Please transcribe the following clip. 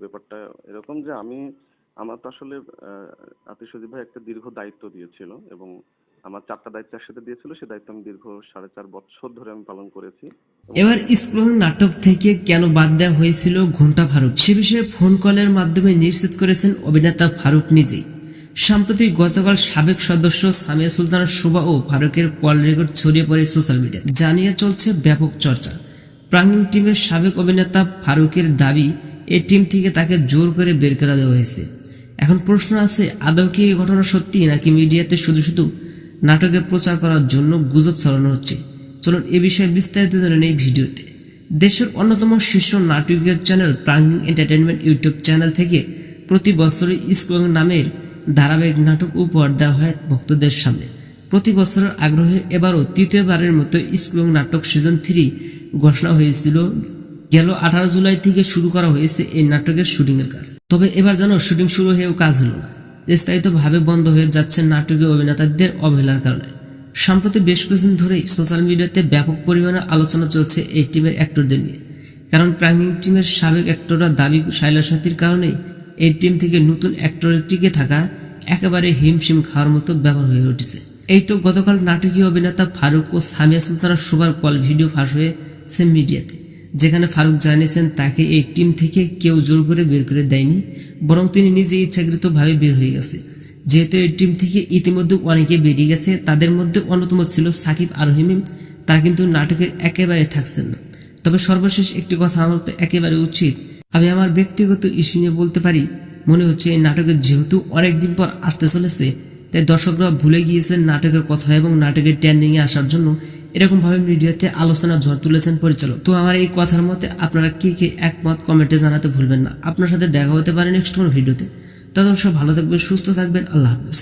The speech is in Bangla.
ব্যাপারটা এরকম যে আমি, আমার তো আসলে আতিশ সজীব ভাই একটা দীর্ঘ দায়িত্ব দিয়েছিল এবং আমার চারটা দায়িত্ব একসাথে দিয়েছিল সেই দায়িত্ব আমি দীর্ঘ সাড়ে চার বছর ধরে আমি পালন করেছি। এবার স্কুল নাটক থেকে কেন বাদ দেওয়া হয়েছিল ঘণ্টা ফারুক? সে বিষয়ে ফোন কলের মাধ্যমে নিশ্চিত করেছেন অভিনেতা ফারুক নিজেই। সাম্প্রতিক গতকাল সাবেক সদস্য সামিয়া সুলতানা শোভা ও ফারুকের কল রেকর্ড ছড়িয়ে পড়ে সোশ্যাল মিডিয়া জানিয়ে চলছে ব্যাপক চর্চা। প্রাঙ্গিং টিমের সাবেক অভিনেতা ফারুকের দাবি এই টিম থেকে তাকে জোর করে বের করে দেওয়া হয়েছে। এখন প্রশ্ন আছে, আদৌ কি এই ঘটনা সত্যি নাকি মিডিয়াতে শুধু শুধু নাটকের প্রচার করার জন্য গুজব ছড়ানো হচ্ছে? চলুন এ বিষয়ে বিস্তারিত জানেন এই ভিডিওতে। দেশের অন্যতম শীর্ষ নাটকীয় channel pranking entertainment YouTube channel থেকে প্রতি বছরই স্কুল নামের ধারাবাহিক নাটক উপহার দেওয়া হয় ভক্তদের সামনে। প্রতি বছরের আগ্রহে এবারও তৃতীয়বারের মতো স্কুল নাটক সিজন থ্রি ঘোষণা হয়েছিল গেল আঠারো জুলাই থেকে শুরু করা হয়েছে এই নাটকের শুটিং এর কাজ। তবে এবার যেন শুটিং শুরু হয়েও কাজ হলো না। স্থায়িত ভাবে বন্ধ হয়ে যাচ্ছে নাটকীয় অভিনেতাদের অবহেলার কারণে। সম্প্রতি বেশ কিছুদিন ধরেই সোশ্যাল মিডিয়াতে ব্যাপক পরিমাণে আলোচনা চলছে এই টিমের অ্যাক্টরদের নিয়ে। কারণ প্রাঙ্গিং টিমের সাবেক অ্যাক্টররা দাবি শাইলা সাথীর এই টিম থেকে নতুন অ্যাক্টরের টিকে থাকা একেবারে হিমশিম খাওয়ার মতো ব্যাপার হয়ে উঠেছে। এই তো গতকাল নাটকীয় অভিনেতা ফারুক ও সামিয়া সুলতানা শোভার কল ভিডিও ফাঁস হয়েছে মিডিয়াতে। যেখানে ফারুক জানিয়েছেন, তাকে এই টিম থেকে কেউ জোর করে বের করে দেয়নি, বরং তিনি নিজে ইচ্ছাকৃতভাবে বের হয়ে গেছে। যেহেতু এই টিম থেকে ইতিমধ্যে অনেকে বেরিয়ে গেছে, তাদের মধ্যে অন্যতম ছিল সাকিব আর হিমিম। তারা কিন্তু নাটকের একেবারে থাকছেন না। তবে সর্বশেষ একটি কথা আমার তো একেবারে উচিত। আমি আমার ব্যক্তিগত ইস্যু নিয়ে বলতে পারি, মনে হচ্ছে এই নাটকের যেহেতু অনেকদিন পর আসতে চলেছে, তাই দর্শকরা ভুলে গিয়েছেন নাটকের কথা এবং নাটকের ট্রেন্ডিং এ আসার জন্য এরকম ভাবে মিডিয়াতে আলোচনা ঝড় তুলেছেন পরিচালক। তো আমার এই কথার মতে আপনারা কি কি একমত কমেন্টে জানাতে ভুলবেন না। আপনার সাথে দেখা হতে পারে নেক্সট কোনো ভিডিওতে। তখন সব ভালো থাকবেন, সুস্থ থাকবেন, আল্লাহ হাফেজ।